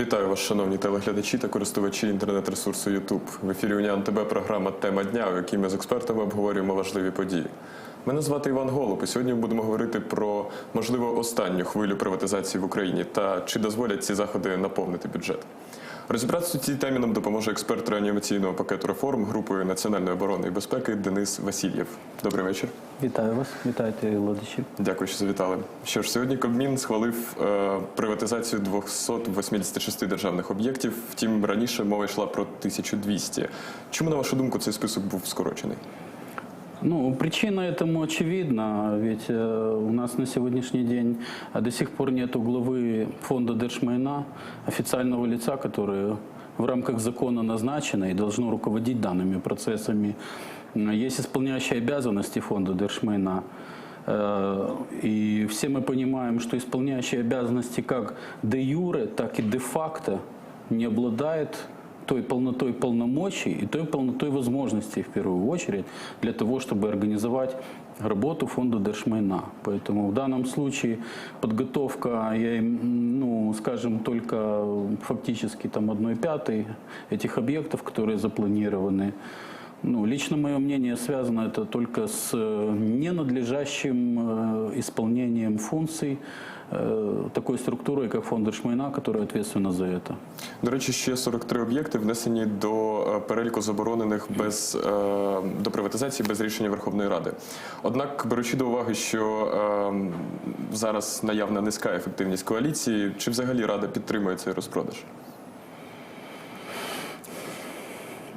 Вітаю вас, шановні телеглядачі та користувачі інтернет-ресурсу YouTube. В ефірі Уніан ТБ програма Тема дня, у якій ми з експертами обговорюємо важливі події. Мене звати Іван Голуб, і сьогодні ми будемо говорити про можливо останню хвилю приватизації в Україні та чи дозволять ці заходи наповнити бюджет. Розібратися у цій темі нам допоможе експерт реанімаційного пакету реформ групи національної оборони і безпеки Денис Васильєв. Добрий вечір. Вітаю вас, вітайте глядачі. Дякую, що завітали. Що ж, сьогодні Кабмін схвалив е, приватизацію 286 державних об'єктів. Втім, раніше мова йшла про 1200. Чому, на вашу думку, цей список був скорочений? Ну, причина этому очевидна, ведь э, у нас на сегодняшний день а, до сих пор нет главы фонда Держмайна, официального лица, которое в рамках закона назначено и должно руководить данными процессами. Есть исполняющие обязанности фонда Держмайна. Э, И все мы понимаем, что исполняющие обязанности как де юре, так и де факто не обладает той полнотой полномочий и той полнотой возможностей, в первую очередь, для того, чтобы организовать работу фонда Держмайна. Поэтому в данном случае подготовка, я, ну, скажем, только фактически там одной пятой этих объектов, которые запланированы, ну, лично мое мнение связано это только с э, ненадлежащим э, исполнением функций э, такой структурой, как фонд Держмайна, которая ответственна за это. До речі, ще 43 об'єкти внесені до е, переліку заборонених без е, до приватизації без рішення Верховної Ради. Однак, беручи до уваги, що е, зараз наявна низька ефективність коаліції, чи взагалі Рада підтримує цей розпродаж?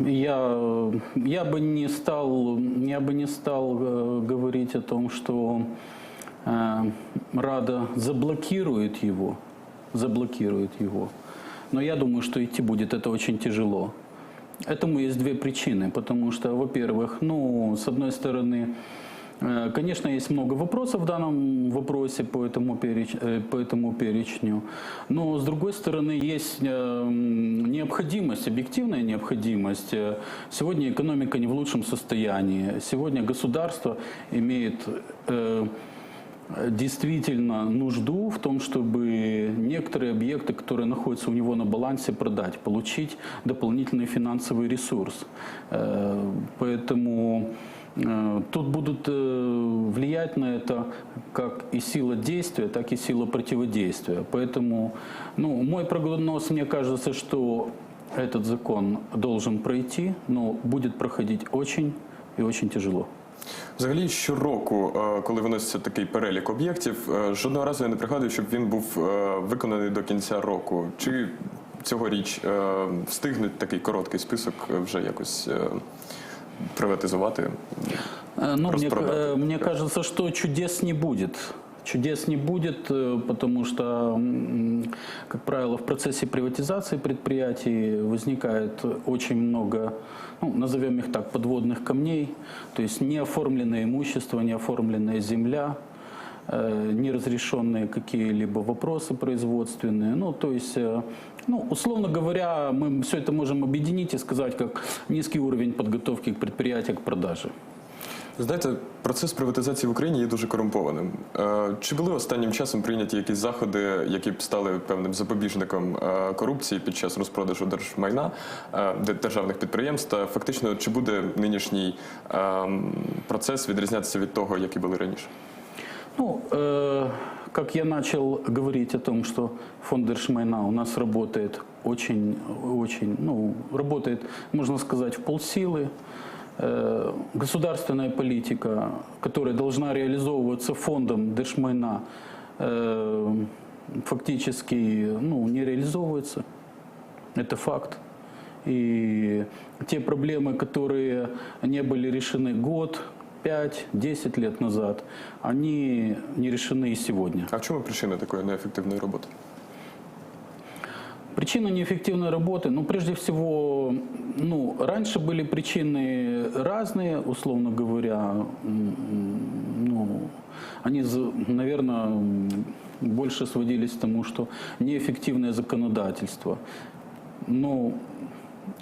Я, я бы не стал, я бы не стал э, говорить о том, что э, Рада заблокирует его, заблокирует его. Но я думаю, что идти будет это очень тяжело. Этому есть две причины, потому что, во-первых, ну, с одной стороны, э, Конечно, есть много вопросов в данном вопросе по этому, переч- э, по этому перечню, но с другой стороны есть э, необходимость, объективная необходимость. Сегодня экономика не в лучшем состоянии, сегодня государство имеет действительно нужду в том, чтобы некоторые объекты, которые находятся у него на балансе, продать, получить дополнительный финансовый ресурс. Э, Поэтому э, тут будут э, влиять на это как и сила действия, так и сила противодействия. Поэтому ну, мой прогноз, мне кажется, что этот закон должен пройти, но будет проходить очень и очень тяжело. Взагалі, щороку, е, коли виноситься такий перелік об'єктів, е, жодного разу я не пригадую, щоб він був е, виконаний до кінця року. Чи цьогоріч встигнуть такий короткий список вже якось приватизувати? Ну, мне, э, мне кажется, что чудес не будет. Чудес не будет, э, потому что, как правило, в процессе приватизации предприятий возникает очень много, ну, назовем их так, подводных камней, то есть неоформленное имущество, неоформленная земля, э, неразрешенные какие-либо вопросы производственные. Ну, то есть, э, ну, условно говоря, мы все это можем объединить и сказать, как низкий уровень подготовки к предприятию к продаже. Знаєте, процес приватизації в Україні є дуже корумпованим. Е, Чи були останнім часом прийняті якісь заходи, які б стали певним запобіжником е, корупції під час розпродажу держмайна е, державних підприємств? Фактично, чи буде нинішній е, процес відрізнятися від того, які були раніше? Ну, э, как я начал говорить о том, что фонд Держмайна у нас работает очень, очень, ну, работает, можно сказать, в полсилы. Э, государственная политика, которая должна реализовываться фондом Держмайна, э, фактически ну, не реализовывается. Это факт. И те проблемы, которые не были решены год, 5-10 лет назад, они не решены и сегодня. А в чому причина такої неефективної роботи? Причина неэффективной работы, ну, прежде всего, ну, раньше были причины разные, условно говоря, ну, они, наверное, больше сводились к тому, что неэффективное законодательство. Но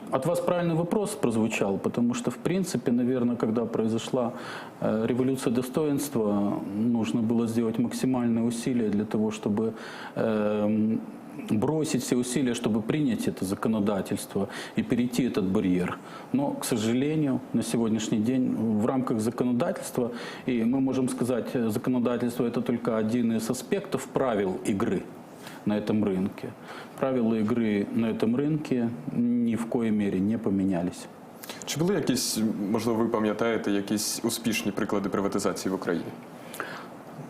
от вас правильный вопрос прозвучал, потому что, в принципе, наверное, когда произошла э, революция достоинства, нужно было сделать максимальные усилия для того, чтобы эм, бросить все усилия, чтобы принять это законодательство и перейти этот барьер. Но, к сожалению, на сегодняшний день в рамках законодательства, и мы можем сказать, э, законодательство это только один из аспектов правил игры на этом рынке. Правила игры на этом рынке ни в коей мере не поменялись. Чи були якісь, можливо, ви пам'ятаєте, якісь успішні приклади приватизації в Україні?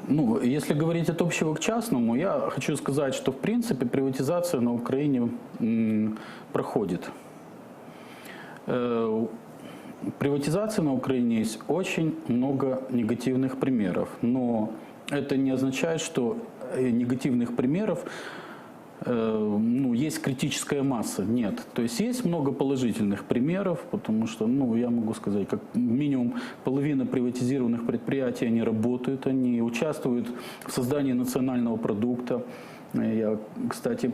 Ну, если говорить от общего к частному, я хочу сказать, что в принципе приватизация на Украине проходит. Э, Приватизации на Украине есть очень много негативных примеров, но это не означает, что э, негативных примеров ну, есть критическая масса. Нет. То есть есть много положительных примеров, потому что, ну, я могу сказать, как минимум половина приватизированных предприятий, они работают, они участвуют в создании национального продукта. Э, Я, кстати,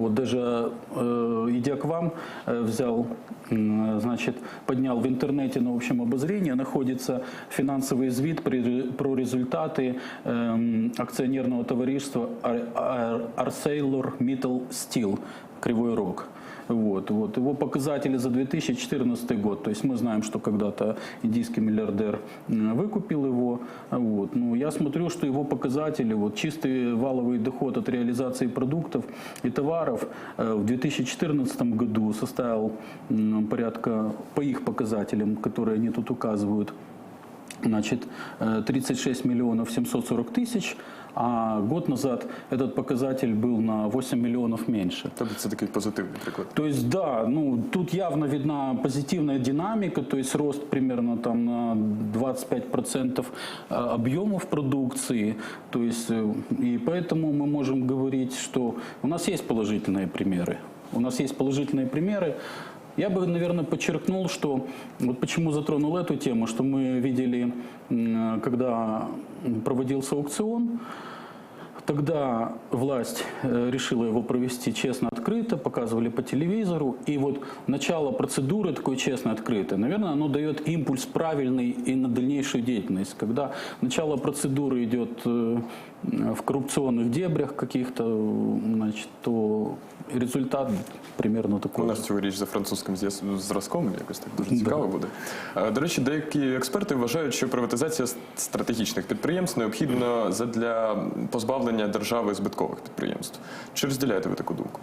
вот даже э, идя к вам, э, взял, значит, поднял в интернете на общем обозрении, находится финансовый при- про результаты эм, акционерного товариства Ar- Ar- Arcelor Mittal Steel Кривой Рог. Вот, вот. Его показатели за 2014 год. То есть мы знаем, что когда-то индийский миллиардер выкупил его. Вот. Ну, я смотрю, что его показатели, вот, чистый валовый доход от реализации продуктов и товаров э, в 2014 году составил порядка, по их показателям, которые они тут указывают, Значит, э, 36 миллионов 740 тысяч, а год назад этот показатель был на 8 миллионов меньше. Тобто це такий позитивний приклад. То есть, да, ну, тут явно видна позитивная динамика, то есть рост примерно там на 25% э, объемов продукции. То есть, э, и поэтому мы можем говорить, что у нас есть положительные примеры. У нас есть положительные примеры. Я бы, наверное, подчеркнул, что вот почему затронул эту тему, что мы видели, когда проводился аукцион, Тогда власть э, решила его провести честно, открыто, показывали по телевизору. И вот начало процедуры такой честно, открытой, наверное, оно дает импульс правильный и на дальнейшую деятельность. Когда начало процедуры идет э, в коррупционных дебрях каких-то, э, значит, то результат примерно У такой. нас цьогоріч за французьким з'яс- зразком якось так дуже цікаво буде. Е, До речі, деякі експерти вважають, що приватизація с- стратегічних підприємств необхідна для позбавлення держави збиткових підприємств. Чи розділяєте ви таку думку?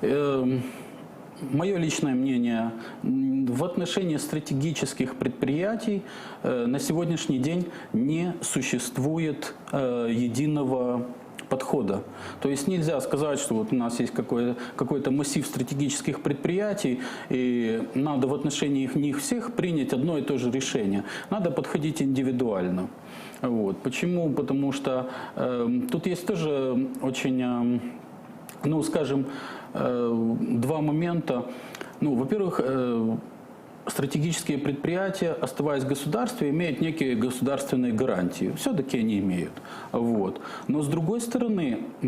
Мое личное мнение, в отношении стратегических предприятий э, на сегодняшний день не существует э, единого подхода. То есть нельзя сказать, что вот у нас есть какой-то какой массив стратегических предприятий, и надо в отношении их, них всех принять одно и то же решение. Надо подходить индивидуально. Вот. Почему? Потому что э, тут есть тоже очень... э, ну, скажем, два момента. Ну, во-первых, э, стратегические предприятия, оставаясь в государстве, имеют некие государственные гарантии. Все-таки они имеют. Вот. Но с другой стороны, э,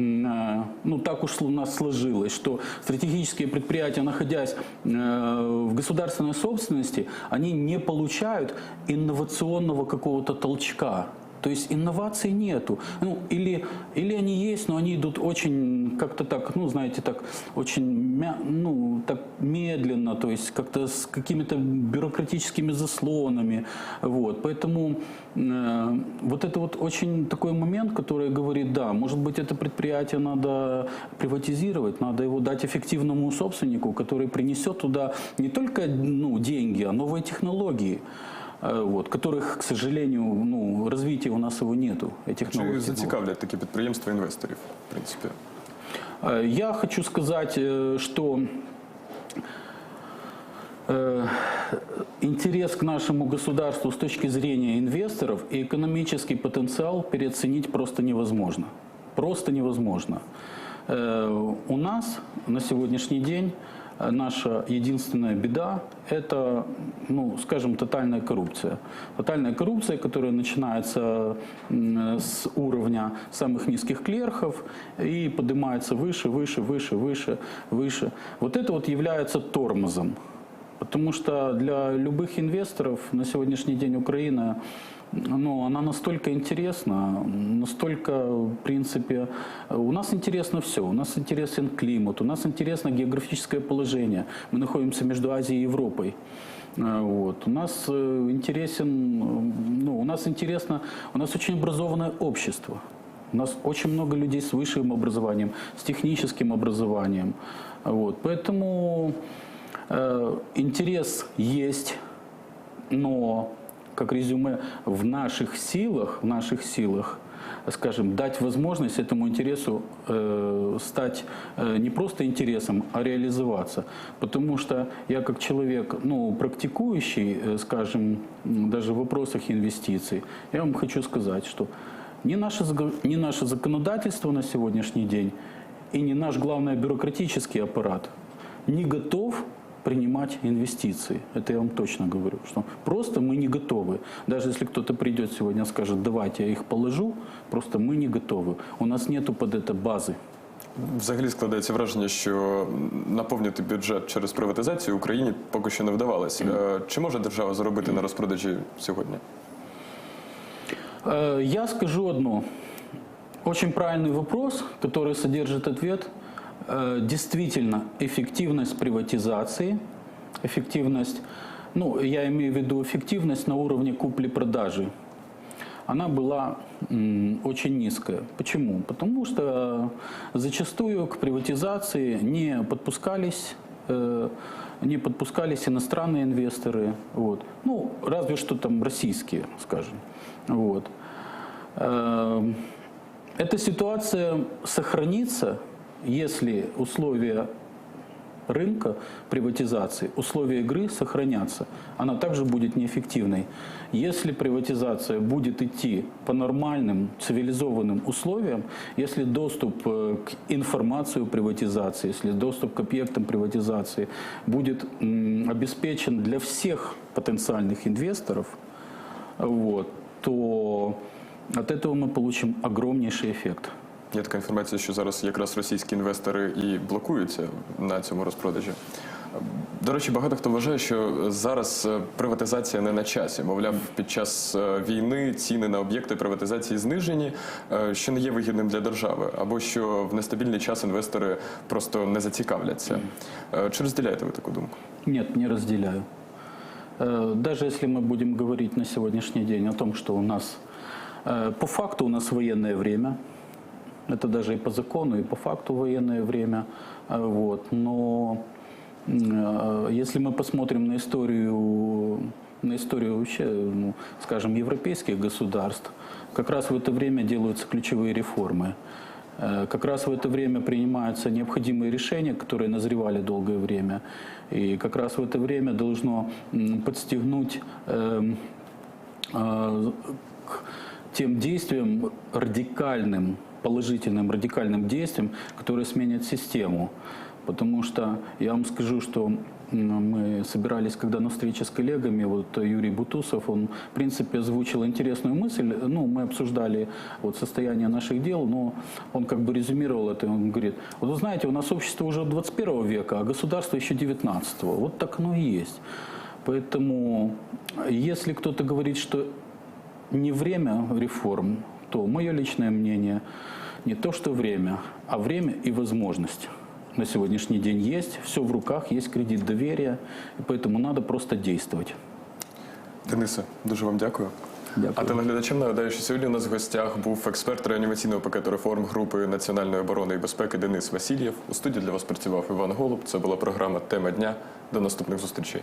ну так уж у нас сложилось, что стратегические предприятия, находясь э, в государственной собственности, они не получают инновационного какого-то толчка. То есть инноваций нету. Ну, или, или они есть, но они идут очень как-то так, ну, знаете, так очень мя- ну, так медленно, то есть как-то с какими-то бюрократическими заслонами. Вот. Поэтому э, вот это вот очень такой момент, который говорит, да, может быть, это предприятие надо приватизировать, надо его дать эффективному собственнику, который принесет туда не только ну, деньги, а новые технологии вот, которых, к сожалению, ну, развития у нас его нету, этих Чи новых технологий. зацікавлять такі підприємства інвесторів, в принципі? Э, Я хочу сказать, э, что э, интерес к нашему государству с точки зрения инвесторов и экономический потенциал переоценить просто невозможно. Просто невозможно. Э, У нас на сегодняшний день э, наша единственная беда – это, ну, скажем, тотальная коррупция. Тотальная коррупция, которая начинается с уровня самых низких клерков и поднимается выше, выше, выше, выше, выше. Вот это вот является тормозом Потому что для любых инвесторов на сегодняшний день Украина, ну, она настолько интересна, настолько, в принципе, у нас интересно все. У нас интересен климат, у нас интересно географическое положение. Мы находимся между Азией и Европой. Э, Вот. У нас э, интересен, э, ну, у нас интересно, у нас очень образованное общество. У нас очень много людей с высшим образованием, с техническим образованием. Вот. Поэтому э, интерес есть, но, как резюме, в наших силах, в наших силах, скажем, дать возможность этому интересу э, стать э, не просто интересом, а реализоваться. Потому что я как человек, ну, практикующий, э, скажем, даже в вопросах инвестиций, я вам хочу сказать, что ни наше, ни наше законодательство на сегодняшний день и не наш главный бюрократический аппарат не готов принимать инвестиции. Это я вам точно говорю, что просто мы не готовы. Даже если кто-то придет сегодня и скажет, давайте я их положу, просто мы не готовы. У нас нету под это базы. Взагалі складається враження, що наповнити бюджет через приватизацію Україні поки що не вдавалося. Е, Чи може держава заробити на розпродажі сьогодні? Э, Я скажу одно. Очень правильный вопрос, который содержит ответ. Э, Действительно, эффективность приватизации, эффективность, ну, я имею в виду эффективность на уровне купли-продажи, она была очень низкая. Почему? Потому что зачастую к приватизации не подпускались э, не подпускались иностранные инвесторы, вот. ну разве что там российские, скажем, вот. Эм, Эта ситуация сохранится, если условия рынка приватизации, условия игры сохранятся. Она также будет неэффективной. Если приватизация будет идти по нормальным, цивилизованным условиям, если доступ э, к информации о приватизации, если доступ к объектам приватизации будет обеспечен для всех потенциальных инвесторов, вот, то от этого мы получим огромнейший эффект. Є така інформація, що зараз якраз російські інвестори і блокуються на цьому розпродажі. До речі, багато хто вважає, що зараз е, приватизація не на часі. Мовляв, під час е, війни ціни на об'єкти приватизації знижені, е, що не є вигідним для держави, або що в нестабільний час інвестори просто не зацікавляться. Е, Чи розділяєте ви таку думку? Нет, не разделяю. Э, Даже если мы будем говорить на сегодняшний день о том, что у нас э, по факту у нас военное время, это даже и по закону, и по факту военное время, э, вот, но э, если мы посмотрим на историю, на историю вообще, ну, скажем, европейских государств, как раз в это время делаются ключевые реформы. Э, Как раз в это время принимаются необходимые решения, которые назревали долгое время. И как раз в это время должно подстегнуть эм, э, к тем действиям радикальным, положительным радикальным действиям, которые сменят систему. Потому что я вам скажу, что мы собирались, когда на встрече с коллегами, вот Юрий Бутусов, он, в принципе, озвучил интересную мысль, ну, мы обсуждали вот состояние наших дел, но он как бы резюмировал это, он говорит, вот вы знаете, у нас общество уже 21 века, а государство еще 19 вот так оно и есть. Поэтому, если кто-то говорит, что не время реформ, то мое личное мнение не то, что время, а время и возможность. На сегодняшний день есть, все в руках, есть кредит доверия, и поэтому надо просто действовать. Денисе, дуже вам дякую. Дякую. А телеглядачам нагадаю, що сьогодні у нас в гостях був експерт реанімаційного пакету реформ групи національної оборони і безпеки Денис Васильєв. У студії для вас працював Іван Голуб. Це була програма Тема дня. До наступних зустрічей.